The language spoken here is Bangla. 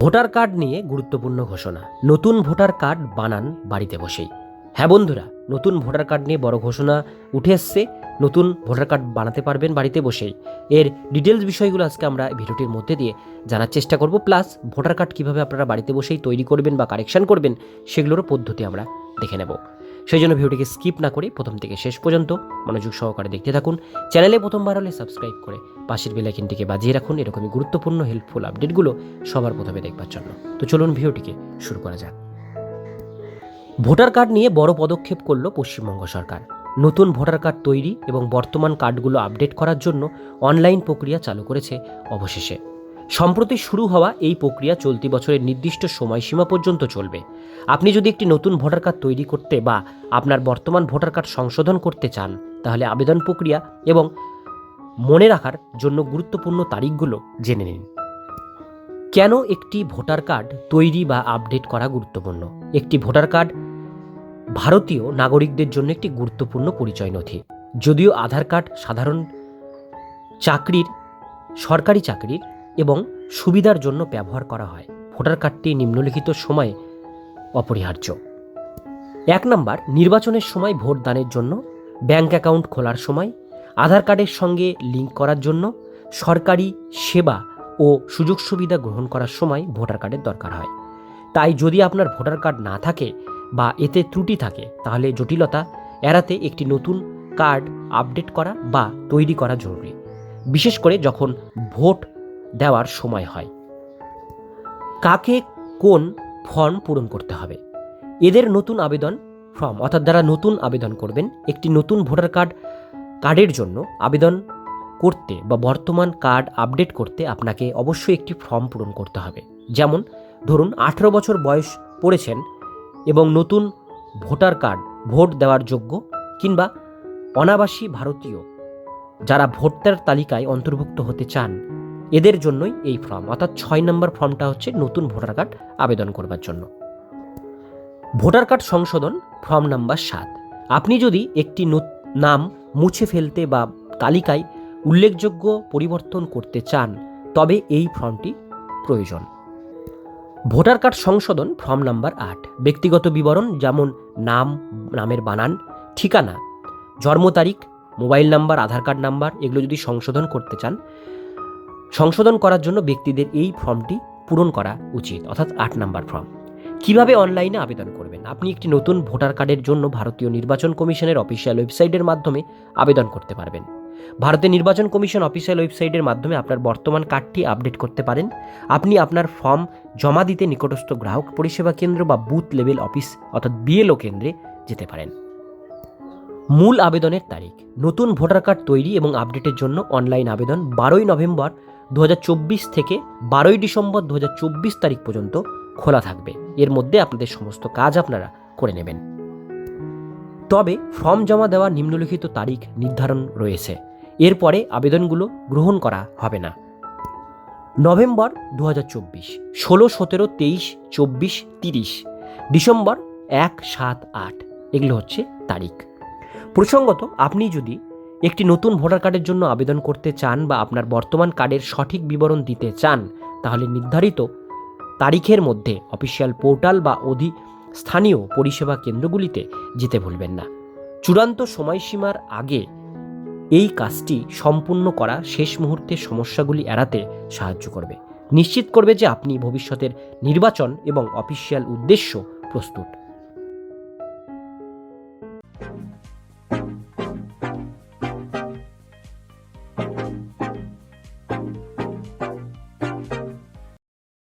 ভোটার কার্ড নিয়ে গুরুত্বপূর্ণ ঘোষণা। নতুন ভোটার কার্ড বানান বাড়িতে বসেই। হ্যাঁ বন্ধুরা, নতুন ভোটার কার্ড নিয়ে বড় ঘোষণা উঠে এসছে। নতুন ভোটার কার্ড বানাতে পারবেন বাড়িতে বসেই। এর ডিটেলস বিষয়গুলো আজকে আমরা ভিডিওটির মধ্যে দিয়ে জানার চেষ্টা করব। প্লাস ভোটার কার্ড কীভাবে আপনারা বাড়িতে বসেই তৈরি করবেন বা কারেকশান করবেন, সেগুলোরও পদ্ধতি আমরা দেখে নেব। সেই জন্য ভিডিওটিকে স্কিপ না করে প্রথম থেকে শেষ পর্যন্ত মনোযোগ সহকারে দেখতে থাকুন। চ্যানেলে প্রথমবার হলে সাবস্ক্রাইব করে পাশের বেলাইকিনটিকে বাজিয়ে রাখুন। এরকমই গুরুত্বপূর্ণ হেল্পফুল আপডেটগুলো সবার প্রথমে দেখবার জন্য। তো চলুন ভিডিওটিকে শুরু করা যাক। ভোটার কার্ড নিয়ে বড় পদক্ষেপ করল পশ্চিমবঙ্গ সরকার। নতুন ভোটার কার্ড তৈরি এবং বর্তমান কার্ডগুলো আপডেট করার জন্য অনলাইন প্রক্রিয়া চালু করেছে অবশেষে। সম্প্রতি শুরু হওয়া এই প্রক্রিয়া চলতি বছরের নির্দিষ্ট সময়সীমা পর্যন্ত চলবে। আপনি যদি একটি নতুন ভোটার কার্ড তৈরি করতে বা আপনার বর্তমান ভোটার কার্ড সংশোধন করতে চান, তাহলে আবেদন প্রক্রিয়া এবং মনে রাখার জন্য গুরুত্বপূর্ণ তারিখগুলো জেনে নিন। কেন একটি ভোটার কার্ড তৈরি বা আপডেট করা গুরুত্বপূর্ণ? একটি ভোটার কার্ড ভারতীয় নাগরিকদের জন্য একটি গুরুত্বপূর্ণ পরিচয় নথি। যদিও আধার কার্ড সাধারণ চাকরির, সরকারি চাকরির এবং সুবিধার জন্য ব্যবহার করা হয়। ভোটার কার্ডটি নিম্নলিখিত সময়ে অপরিহার্য। এক নম্বর, নির্বাচনের সময় ভোট দানের জন্য, ব্যাংক অ্যাকাউন্ট খোলার সময়, আধার কার্ডের সঙ্গে লিঙ্ক করার জন্য, সরকারি সেবা ও সুযোগ সুবিধা গ্রহণ করার সময় ভোটার কার্ডের দরকার হয়। তাই যদি আপনার ভোটার কার্ড না থাকে বা এতে ত্রুটি থাকে, তাহলে জটিলতা এড়াতে একটি নতুন কার্ড আপডেট করা বা তৈরি করা জরুরি। বিশেষ করে যখন ভোট দেওয়ার সময় হয়। কাকে কোন ফর্ম পূরণ করতে হবে? এদের নতুন আবেদন ফর্ম, অর্থাৎ যারা নতুন আবেদন করবেন, একটি নতুন ভোটার কার্ড, কার্ডের জন্য আবেদন করতে বা বর্তমান কার্ড আপডেট করতে আপনাকে অবশ্যই একটি ফর্ম পূরণ করতে হবে। যেমন, ধরুন আঠেরো বছর বয়স পড়েছেন এবং নতুন ভোটার কার্ড, ভোট দেওয়ার যোগ্য কিংবা অনাবাসী ভারতীয় যারা ভোটার তালিকায় অন্তর্ভুক্ত হতে চান এদের জন্যই এই ফর্ম অর্থাৎ ছয় নম্বর ফর্মটা হচ্ছে নতুন ভোটার কার্ড আবেদন করবার জন্য। ভোটার কার্ড সংশোধন ফর্ম নাম্বার সাত। আপনি যদি একটি নাম মুছে ফেলতে বা তালিকায় উল্লেখযোগ্য পরিবর্তন করতে চান, তবে এই ফর্মটি প্রয়োজন। ভোটার কার্ড সংশোধন ফর্ম নাম্বার আট। ব্যক্তিগত বিবরণ যেমন নাম, নামের বানান, ঠিকানা, জন্ম তারিখ mobile number Aadhaar card number এগুলো যদি সংশোধন করতে চান সংশোধন করার জন্য ব্যক্তিদের এই ফর্মটি পূরণ করা উচিত, অর্থাৎ আট নাম্বার ফর্ম। কীভাবে অনলাইনে আবেদন করবেন? আপনি একটি নতুন ভোটার কার্ডের জন্য ভারতীয় নির্বাচন কমিশনের অফিসিয়াল ওয়েবসাইটের মাধ্যমে আবেদন করতে পারবেন। ভারতের নির্বাচন কমিশন অফিসিয়াল ওয়েবসাইটের মাধ্যমে আপনার বর্তমান কার্ডটি আপডেট করতে পারেন। আপনি আপনার ফর্ম জমা দিতে নিকটস্থ গ্রাহক পরিষেবা কেন্দ্র বা বুথ লেভেল অফিস, অর্থাৎ বিএলও কেন্দ্রে যেতে পারেন। মূল আবেদনের তারিখ। নতুন ভোটার কার্ড তৈরি এবং আপডেটের জন্য অনলাইন আবেদন বারোই নভেম্বর দু হাজার চব্বিশ থেকে বারোই ডিসেম্বর দু হাজার চব্বিশ তারিখ পর্যন্ত খোলা থাকবে। এর মধ্যে আপনাদের সমস্ত কাজ আপনারা করে নেবেন। তবে ফর্ম জমা দেওয়ার নিম্নলিখিত তারিখ নির্ধারণ রয়েছে। এরপরে আবেদনগুলো গ্রহণ করা হবে না। নভেম্বর দু হাজার চব্বিশ, ষোলো, সতেরো, তেইশ, চব্বিশ, তিরিশ, ডিসেম্বর এক, সাত, আট, এগুলো হচ্ছে তারিখ। প্রসঙ্গত আপনি যদি একটি নতুন ভোটার কার্ডের জন্য আবেদন করতে চান বা আপনার বর্তমান কার্ডের সঠিক বিবরণ দিতে চান, তাহলে নির্ধারিত তারিখের মধ্যে অফিসিয়াল পোর্টাল বা অধি স্থানীয় পরিষেবা কেন্দ্রগুলিতে যেতে ভুলবেন না। চূড়ান্ত সময়সীমার আগে এই কাজটি সম্পূর্ণ করা শেষ মুহূর্তে সমস্যাগুলি এড়াতে সাহায্য করবে। নিশ্চিত করবে যে আপনি ভবিষ্যতের নির্বাচন এবং অফিসিয়াল উদ্দেশ্য প্রস্তুত।